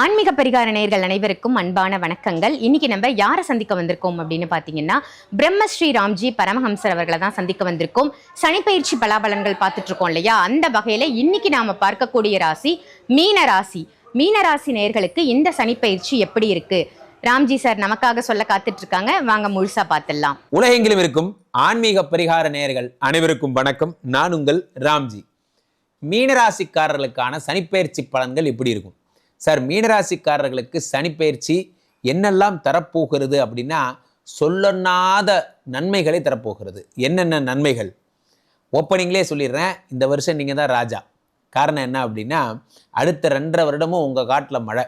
ஆன்மீக பரிகார நேயர்கள் அனைவருக்கும் அன்பான வணக்கங்கள். இன்னைக்கு நம்ம யாரை சந்திக்க வந்திருக்கோம் அப்படின்னு பார்த்தீங்கன்னா பிரம்மஸ்ரீ ராம்ஜி பரமஹம்சர் அவர்களை தான் சந்திக்க வந்திருக்கோம். சனிப்பயிற்சி பலாபலன்கள் பார்த்துட்டு இருக்கோம் இல்லையா? அந்த வகையில் இன்னைக்கு நாம பார்க்கக்கூடிய ராசி மீன ராசி. மீன ராசி நேயர்களுக்கு இந்த சனிப்பயிற்சி எப்படி இருக்கு? ராம்ஜி சார் நமக்காக சொல்ல காத்துட்டு இருக்காங்க வாங்க முழுசா பார்த்துடலாம். உலகெங்கிலும் இருக்கும் ஆன்மீக பரிகார நேயர்கள் அனைவருக்கும் வணக்கம். நான் உங்கள் ராம்ஜி. மீனராசிக்காரர்களுக்கான சனிப்பெயர்ச்சி பலன்கள் எப்படி இருக்கும்? சார் மீனராசிக்காரர்களுக்கு சனிப்பெயர்ச்சி என்னெல்லாம் தரப்போகிறது அப்படின்னா சொல்லனாத நன்மைகளை தரப்போகிறது. என்னென்ன நன்மைகள்? ஓப்பனிங்லேயே சொல்லிடுறேன் இந்த வருஷம் நீங்கள் தான் ராஜா. காரணம் என்ன அப்படின்னா அடுத்த ரெண்டரை வருடமும் உங்கள் காட்டில் மழை.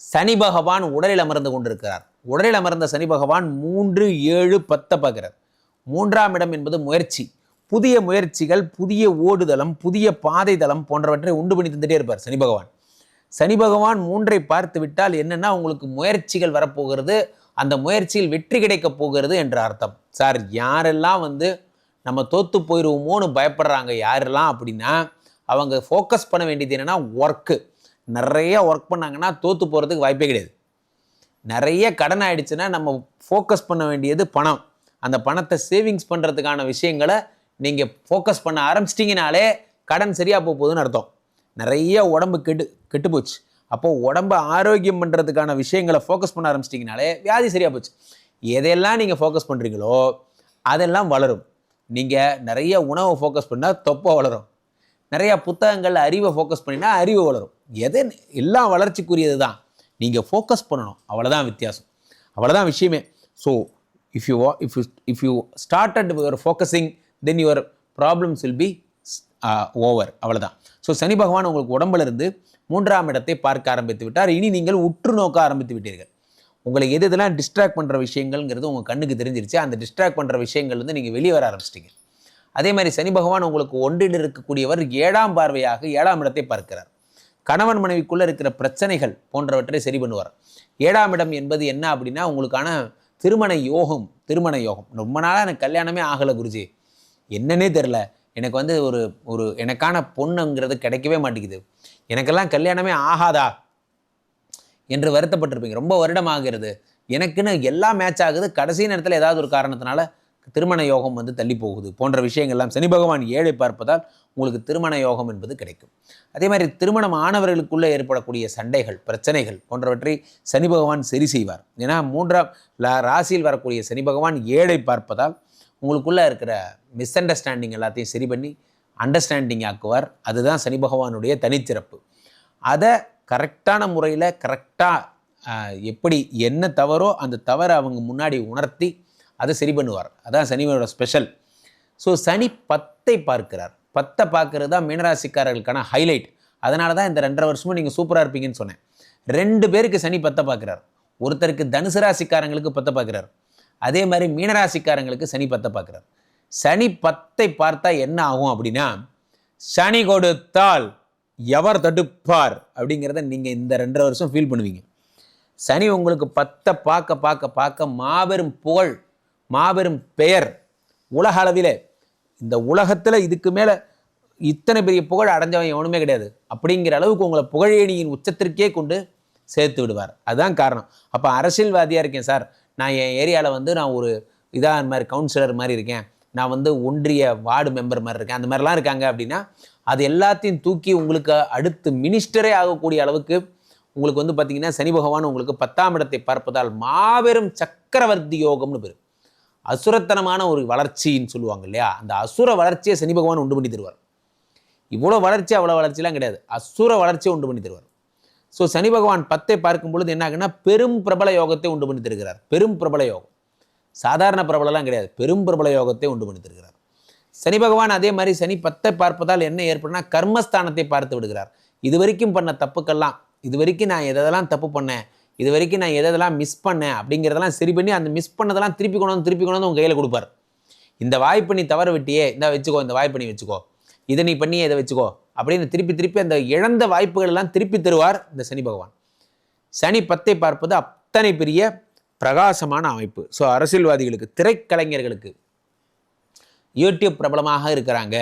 சனி பகவான் உடலில் அமர்ந்து கொண்டிருக்கிறார். உடலில் அமர்ந்த சனி பகவான் மூன்று ஏழு பத்தை பார்க்கிறார். மூன்றாம் இடம் என்பது முயற்சி. புதிய முயற்சிகள் புதிய ஓடுதளம் புதிய பாதை தளம் போன்றவற்றை உண்டு பண்ணி தந்துட்டே இருப்பார் சனி பகவான். சனி பகவான் மூன்றை பார்த்து விட்டால் என்னென்னா உங்களுக்கு முயற்சிகள் வரப்போகிறது. அந்த முயற்சியில் வெற்றி கிடைக்கப் போகிறது என்ற அர்த்தம். சார் யாரெல்லாம் வந்து நம்ம தோத்து போயிடுவோமோன்னு பயப்படுறாங்க யாரெல்லாம் அப்படின்னா அவங்க ஃபோக்கஸ் பண்ண வேண்டியது என்னென்னா ஒர்க்கு நிறைய ஒர்க் பண்ணாங்கன்னா தோத்து போகிறதுக்கு வாய்ப்பே கிடையாது. நிறைய கடன் ஆயிடுச்சுன்னா நம்ம ஃபோக்கஸ் பண்ண வேண்டியது பணம். அந்த பணத்தை சேவிங்ஸ் பண்ணுறதுக்கான விஷயங்களை நீங்கள் ஃபோக்கஸ் பண்ண ஆரம்பிச்சிட்டிங்கனாலே கடன் சரியாக போக போகுதுன்னு அர்த்தம். நிறைய உடம்பு கெட்டு கெட்டு போச்சு அப்போது உடம்பை ஆரோக்கியம் பண்ணுறதுக்கான விஷயங்களை ஃபோக்கஸ் பண்ண ஆரம்பிச்சிட்டிங்கனாலே வியாதி சரியாக போச்சு. எதையெல்லாம் நீங்கள் ஃபோக்கஸ் பண்ணுறீங்களோ அதெல்லாம் வளரும். நீங்கள் நிறைய உணவை ஃபோக்கஸ் பண்ணால் தொப்பை வளரும். நிறையா புத்தகங்கள் அறிவை ஃபோக்கஸ் பண்ணினா அறிவு வளரும். எதை எல்லாம் வளர்ச்சிக்குரியது தான். நீங்கள் ஃபோக்கஸ் பண்ணணும். அவ்வளோதான் வித்தியாசம். அவ்வளோதான் விஷயமே. So if you if you if you started your focusing then your problems will be over அவ்வளோதான் ஸோ சனி பகவான் உங்களுக்கு உடம்புல இருந்து மூன்றாம் இடத்தை பார்க்க ஆரம்பித்து விட்டார். இனி நீங்கள் உற்று நோக்க ஆரம்பித்து விட்டீர்கள். உங்களை எது இதெல்லாம் டிஸ்ட்ராக்ட் பண்ணுற விஷயங்கள்ங்கிறது உங்கள் கண்ணுக்கு தெரிஞ்சிருச்சு. அந்த டிஸ்ட்ராக்ட் பண்ணுற விஷயங்கள் வந்து நீங்கள் வெளியே வர ஆரம்பிச்சிட்டீங்க. அதே மாதிரி சனி பகவான் உங்களுக்கு ஒன்றில் இருக்கக்கூடியவர் ஏழாம் பார்வையாக ஏழாம் இடத்தை பார்க்கிறார். கணவன் மனைவிக்குள்ளே இருக்கிற பிரச்சனைகள் போன்றவற்றை சரி பண்ணுவார். ஏழாம் இடம் என்பது என்ன அப்படின்னா உங்களுக்கான திருமண யோகம் திருமண யோகம். ரொம்ப நாளாக எனக்கு கல்யாணமே ஆகலை குருஜி. என்னன்னே தெரில எனக்கு வந்து ஒரு ஒரு எனக்கான பொண்ணுங்கிறது கிடைக்கவே மாட்டேங்குது. எனக்கெல்லாம் கல்யாணமே ஆகாதா? என்று வருத்தப்பட்டிருப்பீங்க. ரொம்ப வருடம் ஆகிறது எனக்குன்னு எல்லாம் மேட்ச் ஆகுது. கடைசி நேரத்தில் ஏதாவது ஒரு காரணத்தினால திருமண யோகம் வந்து தள்ளி போகுது போன்ற விஷயங்கள்லாம் சனி பகவான் ஏழை பார்ப்பதால் உங்களுக்கு திருமண யோகம் என்பது கிடைக்கும். அதே மாதிரி திருமணம் ஆனவர்களுக்குள்ளே ஏற்படக்கூடிய சண்டைகள் பிரச்சனைகள் போன்றவற்றை சனி பகவான் சரி செய்வார். ஏன்னா மூன்றாம் ராசியில் வரக்கூடிய சனி பகவான் ஏழை பார்ப்பதால் உங்களுக்குள்ளே இருக்கிற மிஸ் அண்டர்ஸ்டாண்டிங் எல்லாத்தையும் சரி பண்ணி அண்டர்ஸ்டாண்டிங் ஆக்குவார். அதுதான் சனி பகவானுடைய தனிச்சிறப்பு. அதை கரெக்டான முறையில் கரெக்டாக எப்படி என்ன தவறோ அந்த தவறை அவங்க முன்னாடி உணர்த்தி அதை சரி பண்ணுவார். அதான் சனிவனோட ஸ்பெஷல் ஸோ சனி பத்தை பார்க்கிறார். பத்தை பார்க்கறது தான் மீனராசிக்காரர்களுக்கான ஹைலைட் அதனால தான் இந்த ரெண்டரை வருஷமும் நீங்கள் சூப்பராக இருப்பீங்கன்னு சொன்னேன். ரெண்டு பேருக்கு சனி பத்தை பார்க்குறார். ஒருத்தருக்கு தனுசு ராசிக்காரங்களுக்கு பத்தை பார்க்குறார். அதே மாதிரி மீனராசிக்காரங்களுக்கு சனி பத்தை பார்க்குறார். சனி பத்தை பார்த்தா என்ன ஆகும் அப்படின்னா சனி கொடுத்தால் எவர் தடுப்பார் அப்படிங்கிறத நீங்கள் இந்த ரெண்டரை வருஷம் ஃபீல் பண்ணுவீங்க. சனி உங்களுக்கு பத்தை பார்க்க பார்க்க பார்க்க மாபெரும் புகழ் மாபெரும் பெயர் உலக அளவில். இந்த உலகத்தில் இதுக்கு மேலே இத்தனை பெரிய புகழ் அடைஞ்சவன் எவனுமே கிடையாது. அப்படிங்கிற அளவுக்கு உங்களை புகழேணியின் உச்சத்திற்கே கொண்டு சேர்த்து விடுவார். அதுதான் காரணம். அப்போ அரசியல்வாதியாக இருக்கேன் சார். நான் என் ஏரியாவில் வந்து நான் ஒரு இதாக மாதிரி கவுன்சிலர் மாதிரி இருக்கேன். நான் வந்து ஒன்றிய வார்டு மெம்பர் மாதிரி இருக்கேன். அந்த மாதிரிலாம் இருக்காங்க அப்படின்னா அது எல்லாத்தையும் தூக்கி உங்களுக்கு அடுத்து மினிஸ்டரே ஆகக்கூடிய அளவுக்கு உங்களுக்கு வந்து பார்த்தீங்கன்னா சனி பகவான் உங்களுக்கு பத்தாம் இடத்தை பார்ப்பதால் மாபெரும் சக்கரவர்த்தி யோகம்னு பேர். அசுரத்தனமான ஒரு வளர்ச்சின்னு சொல்லுவாங்க இல்லையா? அந்த அசுர வளர்ச்சியை சனி பகவான் உண்டு பண்ணி தருவார். இவ்வளோ வளர்ச்சி அவ்வளோ வளர்ச்சிலாம் கிடையாது. அசுர வளர்ச்சியை உண்டு பண்ணி தருவார். ஸோ சனி பகவான் பத்தை பார்க்கும் பொழுது என்ன ஆகுன்னா பெரும் பிரபல யோகத்தை உண்டு பண்ணி தருகிறார் பெரும் பிரபல யோகம். சாதாரண பிரபலம்லாம் கிடையாது. பெரும் பிரபல யோகத்தை உண்டு பண்ணி தருகிறார் சனி பகவான் அதே மாதிரி சனி பத்தை பார்ப்பதால் என்ன ஏற்படும்னா கர்மஸ்தானத்தை பார்த்து விடுகிறார். இது வரைக்கும் பண்ண தப்புக்கெல்லாம் இது வரைக்கும் நான் எதெல்லாம் தப்பு பண்ணேன் இது வரைக்கும் நான் எதெல்லாம் மிஸ் பண்ணேன் அப்படிங்கிறதெல்லாம் சரி பண்ணி அந்த மிஸ் பண்ணதெல்லாம் திருப்பி கொண்டு வந்து திருப்பி கொண்டு வந்து உங்கள் கையில் கொடுப்பார். இந்த வாய்ப்பு நீ தவற விட்டியே இந்த வச்சுக்கோ இந்த வாய்ப்பு நீ வச்சுக்கோ. இதை நீ பண்ணி இதை வச்சுக்கோ. அப்படின்னு திருப்பி திருப்பி அந்த இழந்த வாய்ப்புகள் எல்லாம் திருப்பி தருவார் இந்த சனி பகவான். சனி பத்தை பார்ப்பது அத்தனை பெரிய பிரகாசமான அமைப்பு. ஸோ அரசியல்வாதிகளுக்கு திரைக்கலைஞர்களுக்கு யூடியூப் பிரபலமாக இருக்கிறாங்க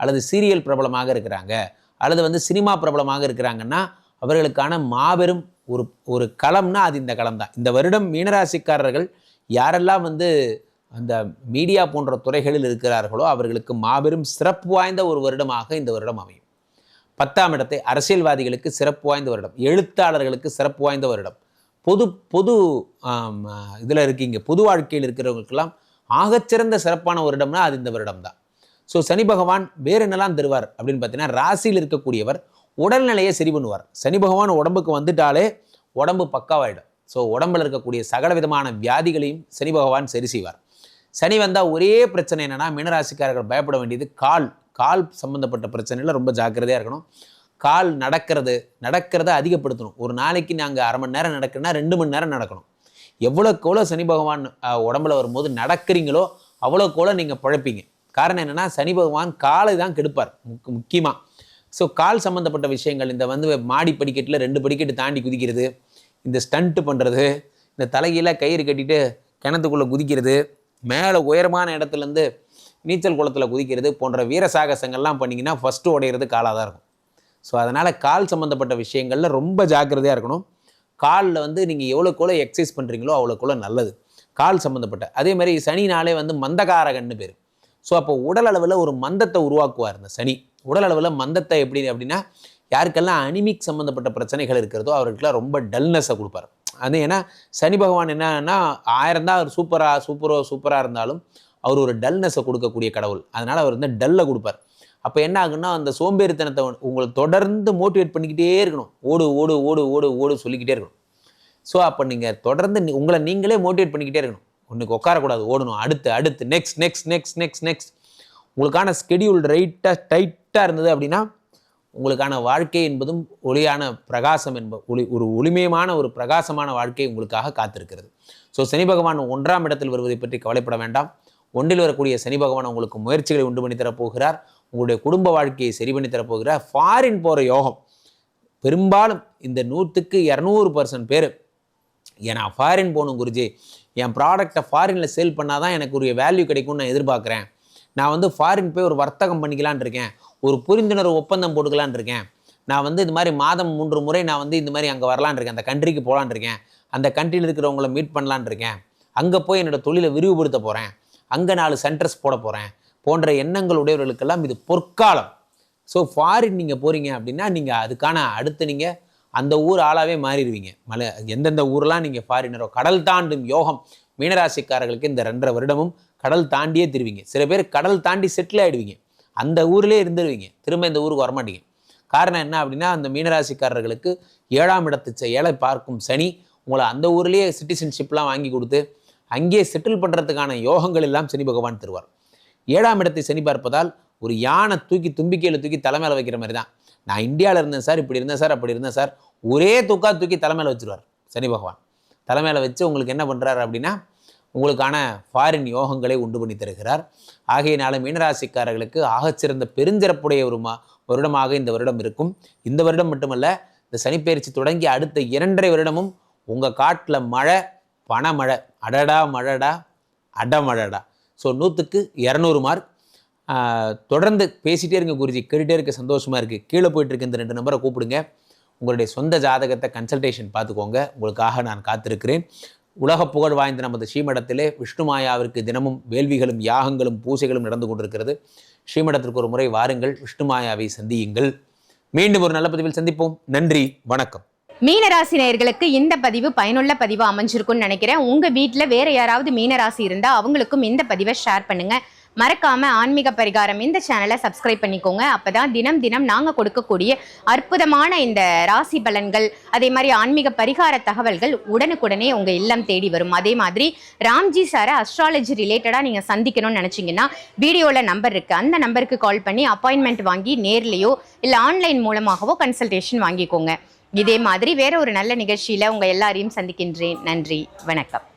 அல்லது சீரியல் பிரபலமாக இருக்கிறாங்க அல்லது வந்து சினிமா பிரபலமாக இருக்கிறாங்கன்னா அவர்களுக்கான மாபெரும் ஒரு ஒரு களம்னா அது இந்த களம் தான் இந்த வருடம் மீனராசிக்காரர்கள் யாரெல்லாம் வந்து அந்த மீடியா போன்ற துறைகளில் இருக்கிறார்களோ அவர்களுக்கு மாபெரும் சிறப்பு வாய்ந்த ஒரு வருடமாக இந்த வருடம் அமையும். பத்தாம் இடத்தை அரசியல்வாதிகளுக்கு சிறப்பு வாய்ந்த வருடம் எழுத்தாளர்களுக்கு சிறப்பு வாய்ந்த வருடம். பொது பொது இதில் இருக்கீங்க பொது வாழ்க்கையில் இருக்கிறவங்களுக்கெல்லாம் ஆகச்சிறந்த சிறப்பான வருடம்னா அது இந்த வருடம் தான் ஸோ சனி பகவான் வேறு என்னெல்லாம் தருவார் அப்படின்னு பார்த்தீங்கன்னா ராசியில் இருக்கக்கூடியவர் உடல்நிலையை சரி பண்ணுவார். சனி பகவான் உடம்புக்கு வந்துட்டாலே உடம்பு பக்காவாயிடும். ஸோ உடம்பில் இருக்கக்கூடிய சகல விதமான வியாதிகளையும் சனி பகவான் சரி செய்வார். சனி வந்தால் ஒரே பிரச்சனை என்னென்னா மீனராசிக்காரர்கள் பயப்பட வேண்டியது கால். கால் சம்மந்தப்பட்ட பிரச்சனையில் ரொம்ப ஜாக்கிரதையாக இருக்கணும். கால் நடக்கிறது நடக்கிறத அதிகப்படுத்தணும். ஒரு நாளைக்கு நாங்கள் அரை மணி நேரம் நடக்கணும்னா ரெண்டு மணி நேரம் நடக்கணும். எவ்வளோக்கு எவ்வளோ சனி பகவான் உடம்புல வரும்போது நடக்கிறீங்களோ அவ்வளோக்கு எவ்வளோ நீங்கள் பழப்பீங்க. காரணம் என்னென்னா சனி பகவான் காலை தான் கெடுப்பார் முக் முக்கியமாக ஸோ கால் சம்மந்தப்பட்ட விஷயங்கள் இந்த வந்து மாடி படிக்கட்டில் ரெண்டு படிக்கட்டு தாண்டி குதிக்கிறது இந்த ஸ்டண்ட்டு பண்ணுறது இந்த தலைகீழ கயிறு கட்டிட்டு கிணத்துக்குள்ளே குதிக்கிறது மேலே உயரமான இடத்துலேருந்து நீச்சல் குளத்தில் குதிக்கிறது போன்ற வீர சாகசங்கள்லாம் பண்ணிங்கன்னா ஃபஸ்ட்டு உடையிறது காலாக தான் இருக்கும். ஸோ அதனால் கால் சம்மந்தப்பட்ட விஷயங்களில் ரொம்ப ஜாக்கிரதையாக இருக்கணும். காலில் வந்து நீங்கள் எவ்வளோக்கு எவ்வளோ எக்ஸசைஸ் பண்ணுறீங்களோ அவ்வளோக்குள்ள நல்லது. கால் சம்மந்தப்பட்ட அதே மாதிரி சனினாலே வந்து மந்தகாரகன்னு பேர். ஸோ அப்போ உடல் அளவில் ஒரு மந்தத்தை உருவாக்குவார் இந்த சனி. உடல் அளவில் மந்தத்தை எப்படி அப்படின்னா யாருக்கெல்லாம் அனிமிக் சம்மந்தப்பட்ட பிரச்சனைகள் இருக்கிறதோ அவர்களுக்கெல்லாம் ரொம்ப டல்னஸை கொடுப்பார். அது ஏன்னா சனி பகவான் என்னன்னா ஆயிரம் தான் அவர் சூப்பராக சூப்பரோ சூப்பராக இருந்தாலும் அவர் ஒரு டல்னஸை கொடுக்கக்கூடிய கடவுள். அதனால் அவர் வந்து டல்லை கொடுப்பார். அப்போ என்ன ஆகுன்னா அந்த சோம்பேறித்தனத்தை உங்களை தொடர்ந்து மோட்டிவேட் பண்ணிக்கிட்டே இருக்கணும். ஓடு ஓடு ஓடு ஓடு ஓடு சொல்லிக்கிட்டே இருக்கணும். ஸோ அப்போ நீங்கள் தொடர்ந்து நீ- உங்களை நீங்களே மோட்டிவேட் பண்ணிக்கிட்டே இருக்கணும். ஒன்றுக்கு உட்காரக்கூடாது. ஓடணும். அடுத்து அடுத்து next next next next next உங்களுக்கான ஸ்கெடியூல் ரைட்டாக டைட்டாக இருந்தது அப்படின்னா உங்களுக்கான வாழ்க்கை என்பதும் ஒளியான பிரகாசம் என்ப ஒளி ஒரு ஒளிமயமான ஒரு பிரகாசமான வாழ்க்கை உங்களுக்காக காத்திருக்கிறது. ஸோ சனி பகவான் ஒன்றாம் இடத்தில் வருவதை பற்றி கவலைப்பட வேண்டாம். ஒன்றில் வரக்கூடிய சனி பகவான் உங்களுக்கு முயற்சிகளை உண்டு பண்ணி தரப்போகிறார். உங்களுடைய குடும்ப வாழ்க்கையை சரி பண்ணி தரப்போகிறார். ஃபாரின் போகிற யோகம். பெரும்பாலும் இந்த நூற்றுக்கு இரநூறு பர்சன்ட் பேர் ஏன்னா ஃபாரின் போகணும் குருஜி. என் ப்ராடக்டை ஃபாரினில் சேல் பண்ணால் தான் எனக்கு ஒரு வேல்யூ கிடைக்கும்னு நான் எதிர்பார்க்குறேன். நான் வந்து ஃபாரின் போய் ஒரு வர்த்தகம் பண்ணிக்கலான் இருக்கேன். ஒரு புரிந்துணர்வு ஒப்பந்தம் போட்டுக்கலான் இருக்கேன். நான் வந்து இது மாதிரி மாதம் மூன்று முறை நான் வந்து இந்த மாதிரி அங்கே வரலான்னு இருக்கேன். அந்த கண்ட்ரிக்கு போகலான் இருக்கேன். அந்த கண்ட்ரியில் இருக்கிறவங்கள மீட் பண்ணலான்னு இருக்கேன். அங்கே போய் என்னோட தொழிலை விரிவுபடுத்த போகிறேன் அங்கே நாலு சென்டர்ஸ் போட போகிறேன் போன்ற எண்ணங்கள் உடையவர்களுக்கெல்லாம் இது பொற்காலம். ஸோ ஃபாரின் நீங்கள் போகிறீங்க அப்படின்னா நீங்கள் அதுக்கான அடுத்து நீங்கள் அந்த ஊர் ஆளாகவே மாறிடுவீங்க. மலை எந்தெந்த ஊர்லாம் நீங்கள் ஃபாரினரோ கடல் தாண்டும் யோகம் மீனராசிக்காரர்களுக்கு இந்த ரெண்டரை வருடமும் கடல் தாண்டியே திருவீங்க. சில பேர் கடல் தாண்டி செட்டில் ஆகிடுவீங்க அந்த ஊர்லேயே இருந்துருவீங்க. திரும்ப இந்த ஊருக்கு வரமாட்டீங்க. காரணம் என்ன அப்படின்னா அந்த மீனராசிக்காரர்களுக்கு ஏழாம் இடத்து செயலை பார்க்கும் சனி உங்களை அந்த ஊர்லேயே சிட்டிசன்ஷிப்லாம் வாங்கி கொடுத்து அங்கேயே செட்டில் பண்ணுறதுக்கான யோகங்கள் எல்லாம் சனி பகவான் தருவார். ஏழாம் இடத்தை சனி பார்ப்பதால் ஒரு யானை தூக்கி தும்பிக்கையில் தூக்கி தலைமையில் வைக்கிற மாதிரி தான். நான் இந்தியாவில் இருந்தேன் சார் இப்படி இருந்தேன் சார் அப்படி இருந்தேன் சார். ஒரே தூக்கா தூக்கி தலைமையில் வச்சிருவார் சனி பகவான். தலைமையில் வச்சு உங்களுக்கு என்ன பண்ணுறாரு அப்படின்னா உங்களுக்கான ஃபாரின் யோகங்களை உண்டு பண்ணி தருகிறார். ஆகையினால மீனராசிக்காரர்களுக்கு ஆகச்சிறந்த பெருஞ்சிறப்புடைய ஒரு மா வருடமாக இந்த வருடம் இருக்கும். இந்த வருடம் மட்டுமல்ல இந்த சனிப்பெயர்ச்சி தொடங்கி அடுத்த இரண்டரை வருடமும் உங்கள் காட்டில் மழை பணமழை அடடா மழடா அடமழடா. ஸோ நூற்றுக்கு இரநூறு மார்க் தொடர்ந்து பேசிட்டே இருங்க குருஜி கேட்டுகிட்டே இருக்க சந்தோஷமாக இருக்குது கீழே போயிட்டுருக்கு இந்த ரெண்டு நம்பரை கூப்பிடுங்க. உங்களுடைய சொந்த ஜாதகத்தை கன்சல்டேஷன் பார்த்துக்கோங்க. உங்களுக்காக நான் காத்திருக்கிறேன். உலக புகழ் வாய்ந்த நமது ஸ்ரீமடத்திலே விஷ்ணுமாயாவிற்கு தினமும் வேள்விகளும் யாகங்களும் பூசைகளும் நடந்து கொண்டிருக்கிறது. ஸ்ரீமடத்திற்கு ஒரு முறை வாருங்கள் விஷ்ணுமாயாவை சந்தியுங்கள். மீண்டும் ஒரு நல்ல பதிவில் சந்திப்போம். நன்றி வணக்கம். மீனராசி நேயர்களுக்கு இந்த பதிவு பயனுள்ள பதிவு அமைஞ்சிருக்கும்னு நினைக்கிறேன். உங்க வீட்டில் வேற யாராவது மீனராசி இருந்தா அவங்களுக்கும் இந்த பதிவை ஷேர் பண்ணுங்க. மறக்காம ஆன்மீக பரிகாரம் இந்த சேனலை சப்ஸ்கிரைப் பண்ணிக்கோங்க. அப்பதான் தினம் தினம் நாங்க கொடுக்கக்கூடிய அற்புதமான இந்த ராசி பலன்கள் அதே மாதிரி ஆன்மீக பரிகார தகவல்கள் உடனுக்குடனே உங்க இல்லம் தேடி வரும். அதே மாதிரி ராம்ஜி சாரை அஸ்ட்ராலஜி ரிலேட்டடா நீங்க சந்திக்கணும்னு நினைச்சீங்கன்னா வீடியோல நம்பர் இருக்கு. அந்த நம்பருக்கு கால் பண்ணி அப்பாயின்மெண்ட் வாங்கி நேர்லேயோ இல்ல ஆன்லைன் மூலமாகவோ கன்சல்டேஷன் வாங்கிக்கோங்க. இதே மாதிரி வேற ஒரு நல்ல நிகழ்ச்சியில உங்க எல்லாரையும் சந்திக்கின்றேன். நன்றி. வணக்கம்.